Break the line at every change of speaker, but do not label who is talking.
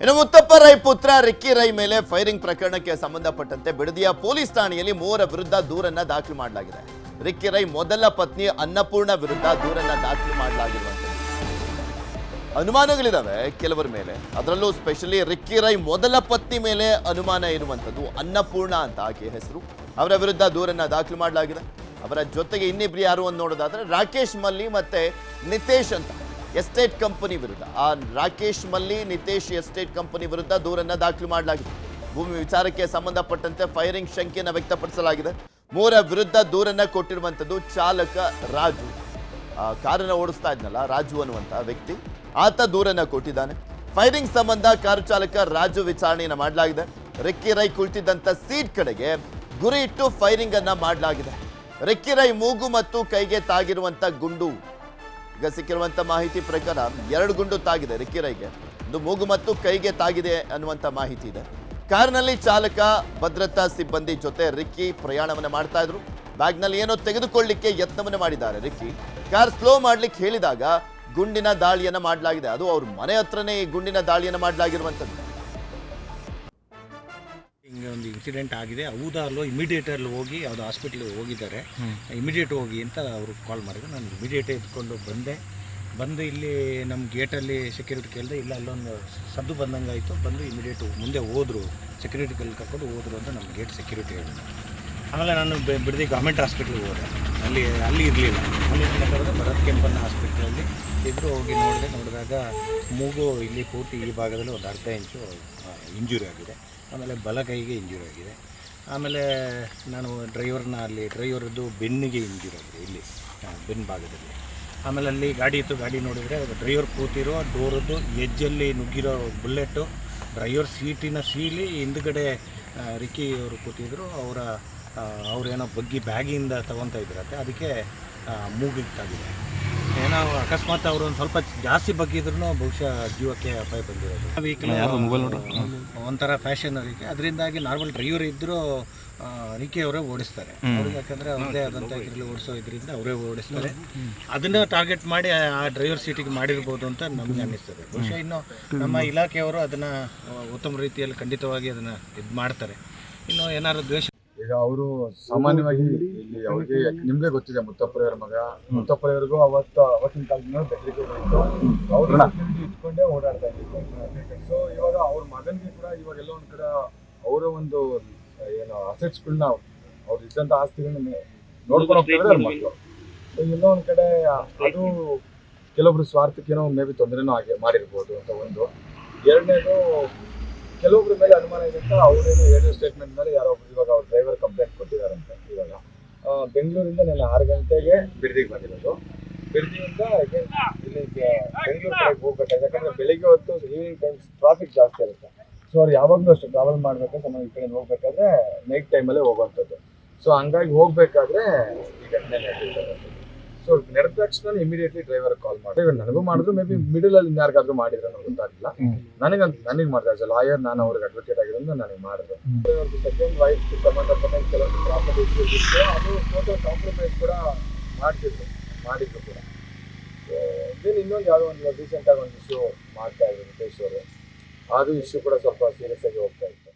ಇನ್ನು ಮುತ್ತಪ್ಪ ರೈ ಪುತ್ರ ರಿಕ್ಕಿ ರೈ ಮೇಲೆ ಫೈರಿಂಗ್ ಪ್ರಕರಣಕ್ಕೆ ಸಂಬಂಧಪಟ್ಟಂತೆ ಬಿಡದಿಯ ಪೊಲೀಸ್ ಠಾಣೆಯಲ್ಲಿ ಮೂವರ ವಿರುದ್ಧ ದೂರನ್ನ ದಾಖಲು ಮಾಡಲಾಗಿದೆ. ರಿಕ್ಕಿ ರೈ ಮೊದಲ ಪತ್ನಿ ಅನ್ನಪೂರ್ಣ ವಿರುದ್ಧ ದೂರನ್ನ ದಾಖಲು ಮಾಡಲಾಗಿರುವಂತೆ. ಅನುಮಾನಗಳಿದಾವೆ ಕೆಲವರ ಮೇಲೆ. ಅದರಲ್ಲೂ ಸ್ಪೆಷಲಿ ರಿಕ್ಕಿ ರೈ ಮೊದಲ ಪತ್ನಿ ಮೇಲೆ ಅನುಮಾನ ಇರುವಂಥದ್ದು ಅನ್ನಪೂರ್ಣ ಅಂತ ಆಕೆ ಹೆಸರು. ಅವರ ವಿರುದ್ಧ ದೂರನ್ನ ದಾಖಲು ಮಾಡಲಾಗಿದೆ. ಅವರ ಜೊತೆಗೆ ಇನ್ನಿಬ್ರು ಯಾರು ಅಂತ ನೋಡೋದಾದ್ರೆ ರಾಕೇಶ್ ಮಲ್ಲಿ ಮತ್ತೆ ನಿತೇಶ್ ಅಂತ. ಎಸ್ಟೇಟ್ ಕಂಪನಿ ವಿರುದ್ಧ. ಆ ರಾಕೇಶ್ ಮಲ್ಲಿ, ನಿತೇಶ್ ಎಸ್ಟೇಟ್ ಕಂಪನಿ ವಿರುದ್ಧ ದೂರನ್ನ ದಾಖಲು ಮಾಡಲಾಗಿದೆ. ಭೂಮಿ ವಿಚಾರಕ್ಕೆ ಸಂಬಂಧಪಟ್ಟಂತೆ ಫೈರಿಂಗ್ ಶಂಕೆಯನ್ನು ವ್ಯಕ್ತಪಡಿಸಲಾಗಿದೆ. ಮೂರ ವಿರುದ್ಧ ದೂರನ್ನ ಕೊಟ್ಟಿರುವಂಥದ್ದು ಚಾಲಕ ರಾಜು. ಕಾರನ್ನ ಓಡಿಸ್ತಾ ಇದ್ನಲ್ಲ, ರಾಜು ಅನ್ನುವಂಥ ವ್ಯಕ್ತಿ. ಆತ ದೂರನ್ನ ಕೊಟ್ಟಿದ್ದಾನೆ. ಫೈರಿಂಗ್ ಸಂಬಂಧ ಕಾರು ಚಾಲಕ ರಾಜು ವಿಚಾರಣೆಯನ್ನು ಮಾಡಲಾಗಿದೆ. ರೆಕ್ಕಿ ರೈ ಕುಳಿತಿದ್ದಂಥ ಸೀಟ್ ಕಡೆಗೆ ಗುರಿ ಇಟ್ಟು ಫೈರಿಂಗ್ ಅನ್ನ ಮಾಡಲಾಗಿದೆ. ರೆಕ್ಕಿ ರೈ ಮೂಗು ಮತ್ತು ಕೈಗೆ ತಾಗಿರುವಂತ ಗುಂಡು. ಈಗ ಸಿಕ್ಕಿರುವಂಥ ಮಾಹಿತಿ ಪ್ರಕಾರ ಎರಡು ಗುಂಡು ತಾಗಿದೆ ರಿಕ್ಕಿ ರೈಗೆ. ಒಂದು ಮೂಗು ಮತ್ತು ಕೈಗೆ ತಾಗಿದೆ ಅನ್ನುವಂಥ ಮಾಹಿತಿ ಇದೆ. ಕಾರ್ನಲ್ಲಿ ಚಾಲಕ ಭದ್ರತಾ ಸಿಬ್ಬಂದಿ ಜೊತೆ ರಿಕ್ಕಿ ಪ್ರಯಾಣವನ್ನು ಮಾಡ್ತಾ ಇದ್ರು. ಬ್ಯಾಗ್ನಲ್ಲಿ ಏನೋ ತೆಗೆದುಕೊಳ್ಳಿಕ್ಕೆ ಯತ್ನವನ್ನು ಮಾಡಿದ್ದಾರೆ ರಿಕ್ಕಿ. ಕಾರ್ ಸ್ಲೋ ಮಾಡ್ಲಿಕ್ಕೆ ಹೇಳಿದಾಗ ಗುಂಡಿನ ದಾಳಿಯನ್ನ ಮಾಡಲಾಗಿದೆ. ಅದು ಅವ್ರ ಮನೆ ಹತ್ರನೇ ಈ ಗುಂಡಿನ ದಾಳಿಯನ್ನ ಮಾಡಲಾಗಿರುವಂಥದ್ದು
ಒಂದು ಇನ್ಸಿಡೆಂಟ್ ಆಗಿದೆ. ಹೌದಾ ಅಲ್ಲೋ ಇಮಿಡಿಯೇಟ್ ಅಲ್ಲಿ ಹೋಗಿ ಯಾವುದು ಹಾಸ್ಪಿಟ್ಲಿಗೆ ಹೋಗಿದ್ದಾರೆ. ಇಮಿಡಿಯೇಟ್ ಹೋಗಿ ಅಂತ ಅವರು ಕಾಲ್ ಮಾಡಿದ್ರು. ನಾನು ಇಮಿಡಿಯೇಟ್ ಎತ್ಕೊಂಡು ಬಂದೆ. ಬಂದು ಇಲ್ಲಿ ನಮ್ಮ ಗೇಟಲ್ಲಿ ಸೆಕ್ಯೂರಿಟಿ ಕೇಳಿದೆ ಇಲ್ಲ ಅಲ್ಲೊಂದು ಸದ್ದು ಬಂದಂಗೆ ಆಯಿತು ಬಂದು ಇಮಿಡಿಯೇಟ್ ಮುಂದೆ ಹೋದರು. ಸೆಕ್ಯೂರಿಟಿ ಕರ್ಕೊಂಡು ಹೋದರು ಅಂತ ನಮ್ಮ ಗೇಟ್ ಸೆಕ್ಯೂರಿಟಿ ಹೇಳಿದ್ರು. ಆಮೇಲೆ ನಾನು ಬಿಡದಿ ಗೌರ್ಮೆಂಟ್ ಹಾಸ್ಪಿಟ್ಲಿಗೆ ಹೋದೆ. ಅಲ್ಲಿ ಅಲ್ಲಿ ಇರಲಿಲ್ಲ. ಅಲ್ಲಿ ಕರೆದು ಭರತ್ ಕೆಂಪನ್ನ ಹಾಸ್ಪಿಟ್ಲಲ್ಲಿ ಇದ್ದರು ಹೋಗಿ ನೋಡಿದೆ, ನೋಡಿದಾಗ ಮೂಗು ಇಲ್ಲಿ ಪೂರ್ತಿ ಈ ಭಾಗದಲ್ಲಿ ಒಂದು ಅರ್ಧ ಇಂಚು ಇಂಜುರಿ ಆಗಿದೆ. ಆಮೇಲೆ ಬಲಗೈಗೆ ಇಂಜುರಿ ಆಗಿದೆ. ಆಮೇಲೆ ನಾನು ಡ್ರೈವರ್ನ ಅಲ್ಲಿ ಡ್ರೈವರ್ದು ಬೆನ್ನಿಗೆ ಇಂಜುರಿ ಆಗಿದೆ ಇಲ್ಲಿ ಬೆನ್ ಬೆನ್ನು ಭಾಗದಲ್ಲಿ. ಆಮೇಲೆ ಅಲ್ಲಿ ಗಾಡಿ ಇತ್ತು, ಗಾಡಿ ನೋಡಿದರೆ ಡ್ರೈವರ್ ಕೂತಿರೋ ಡೋರದ್ದು ಎಜ್ಜಲ್ಲಿ ನುಗ್ಗಿರೋ ಬುಲ್ಲೆಟ್ಟು ಡ್ರೈವರ್ ಸೀಟಿನ ಸೀಲಿ ಹಿಂದ್ಗಡೆ ರಿಕಿ ರಿಕ್ಕಿ ಅವರು ಕೂತಿದ್ರು. ಅವರ ಅವ್ರೇನೋ ಬಗ್ಗಿ ಬ್ಯಾಗಿಂದ ತೊಗೊತಾ ಇದ್ರಂತೆ ಅದಕ್ಕೆ ಮೂಗಿಟ್ಟಾಗಿದೆ ಏನೋ ಅಕಸ್ಮಾತ್ ಅವರು ಒಂದು ಸ್ವಲ್ಪ ಜಾಸ್ತಿ ಬಗ್ಗಿದ್ರು ಬಹುಶಃ ಜೀವಕ್ಕೆ ಅಪಾಯ ಬಂದಿರೋದು. ವೆಹಿಕಲ್ ಒಂಥರ ಫ್ಯಾಷನ್ ಅದಕ್ಕೆ ಅದರಿಂದಾಗಿ ನಾರ್ಮಲ್ ಡ್ರೈವರ್ ಇದ್ದರೂ ರಿಕೆ ಅವರೇ ಓಡಿಸ್ತಾರೆ. ಅವ್ರಿಗೆ ಯಾಕಂದ್ರೆ ಅವ್ರದೇ ಆದಂಥ ಇದರಲ್ಲಿ ಓಡಿಸೋ ಇದರಿಂದ ಅವರೇ ಓಡಿಸ್ತಾರೆ. ಅದನ್ನ ಟಾರ್ಗೆಟ್ ಮಾಡಿ ಆ ಡ್ರೈವರ್ ಸೀಟಿಗೆ ಮಾಡಿರ್ಬೋದು ಅಂತ ನಮ್ಗೆ ಅನ್ನಿಸ್ತದೆ. ಬಹುಶಃ ಇನ್ನು ನಮ್ಮ ಇಲಾಖೆಯವರು ಅದನ್ನ ಉತ್ತಮ ರೀತಿಯಲ್ಲಿ ಖಂಡಿತವಾಗಿ ಅದನ್ನ ಇದು ಮಾಡ್ತಾರೆ. ಇನ್ನು ಏನಾದ್ರು ದ್ವೇಷ
ಈಗ ಅವರು ಸಾಮಾನ್ಯವಾಗಿ ಇಲ್ಲಿ ಅವ್ರಿಗೆ ನಿಮ್ಗೆ ಗೊತ್ತಿದೆ ಮುತ್ತಪ್ಪರವರ ಮಗ. ಮುತ್ತಪ್ಪರವರಿಗೂ ಅವತ್ತು ಅವತ್ತಿನ ಕಾಲದಿಂದ ಬೆದರಿಕೆ ಬಂತು ಅವ್ರ ಇಟ್ಕೊಂಡೇ ಓಡಾಡ್ತಾ ಇದ್ರು. ಸೊ ಇವಾಗ ಅವ್ರ ಮಗನಿಗೆ ಕೂಡ ಇವಾಗ ಎಲ್ಲ ಒಂದ್ ಕಡೆ ಅವರ ಒಂದು ಏನು ಅಸೆಟ್ಸ್ಗಳನ್ನ ಅವ್ರು ಇದ್ದಂತ ಆಸ್ತಿಗಳನ್ನ ನೋಡ್ಕೊಂಡು ಹೋಗ್ತಿದ್ರೆ ಮಕ್ಕಳು ಎಲ್ಲೋ ಒಂದ್ ಕಡೆ ಅದು ಕೆಲವೊಬ್ರು ಸ್ವಾರ್ಥಕ್ಕೇನೋ ಮೇ ಬಿ ತೊಂದರೆನೂ ಆಗಿ ಮಾಡಿರ್ಬೋದು ಅಂತ ಒಂದು. ಎರಡನೇದು ಕೆಲವೊಬ್ರ ಮೇಲೆ ಅನುಮಾನ ಇದೆ ಅಂತ ಅವರೇನು ಹೇಳಿರೋ ಸ್ಟೇಟ್ಮೆಂಟ್ ಮೇಲೆ ಯಾರೋ ಇವಾಗ ಅವ್ರ ಡ್ರೈವರ್ ಕಂಪ್ಲೇಂಟ್ ಕೊಟ್ಟಿದ್ದಾರಂತೆ ಇವಾಗ ಆ, ಬೆಂಗಳೂರಿಂದ ನಾನು ಆರು ಗಂಟೆಗೆ ಬಿರ್ದಿಗೆ ಬಂದಿರೋದು. ಬಿರ್ದಿಯಿಂದ ಇಲ್ಲಿಗೆ ಬೆಂಗಳೂರು ಕಡೆಗೆ ಹೋಗ್ಬೇಕಾದ್ರೆ, ಯಾಕಂದ್ರೆ ಬೆಳಿಗ್ಗೆ ಹೊತ್ತು ಈವ್ನಿಂಗ್ ಟೈಮ್ಸ್ ಟ್ರಾಫಿಕ್ ಜಾಸ್ತಿ ಇರುತ್ತೆ. ಸೊ ಅವ್ರು ಯಾವಾಗಲೂ ಅಷ್ಟು ಟ್ರಾವೆಲ್ ಮಾಡಬೇಕಾದ್ರೆ ಸಮ ಈ ಕಡೆ ಹೋಗ್ಬೇಕಾದ್ರೆ ನೈಟ್ ಟೈಮಲ್ಲೇ ಹೋಗುವಂಥದ್ದು. ಸೊ ಹಂಗಾಗಿ ಹೋಗ್ಬೇಕಾದ್ರೆ ಈ ಘಟನೆ ನಡೆದಿರೋದು. ಸೊ ನಡೆದ ತಕ್ಷಣ ಇಮಿಡಿಯೇಟ್ಲಿ ಡ್ರೈವರ್ ಕಾಲ್ ಮಾಡಿ ಇವಾಗ ನನಗೂ ಮಾಡಿದ್ರು ಮೇ ಬಿ ಮಿಡಲ್ ಅಲ್ಲಿ ಯಾರಿಗಾದ್ರೂ ಮಾಡಿದ್ರೆ ನನಗೆ ಗೊತ್ತಾಗಿಲ್ಲ ನನಗೆ ನನಗೆ ಮಾಡಿದೆ ಆಸ್ ಲಾಯರ್ ನಾನು ಅವ್ರಿಗೆ ಅಡ್ವೊಕೇಟ್ ಆಗಿರೋದು ನನಗೆ ಮಾಡಿದೆ ಸೆಕೆಂಡ್ ವೈಫ್ ಸಂಬಂಧಪಟ್ಟ ಕೆಲವೊಂದು ಪ್ರಾಪರ್ಟಿ ಇತ್ತು ಅದು ಫೋಟೋ ಕಾಂಪ್ರಮೈಸ್ ಕೂಡ ಮಾಡ್ತಿದ್ರು ಮಾಡಿದ್ರು ಕೂಡ. ದೇನ್ ಇನ್ನೊಂದು ಯಾವುದೋ ಒಂದು ರೀಸೆಂಟಾಗಿ ಒಂದು ಇಶ್ಯೂ ಮಾಡ್ತಾ ಇದ್ರು ನಿತೇಶ್ ಅವರು. ಅದು ಇಶ್ಯೂ ಕೂಡ ಸ್ವಲ್ಪ ಸೀರಿಯಸ್ ಆಗಿ ಹೋಗ್ತಾ ಇತ್ತು.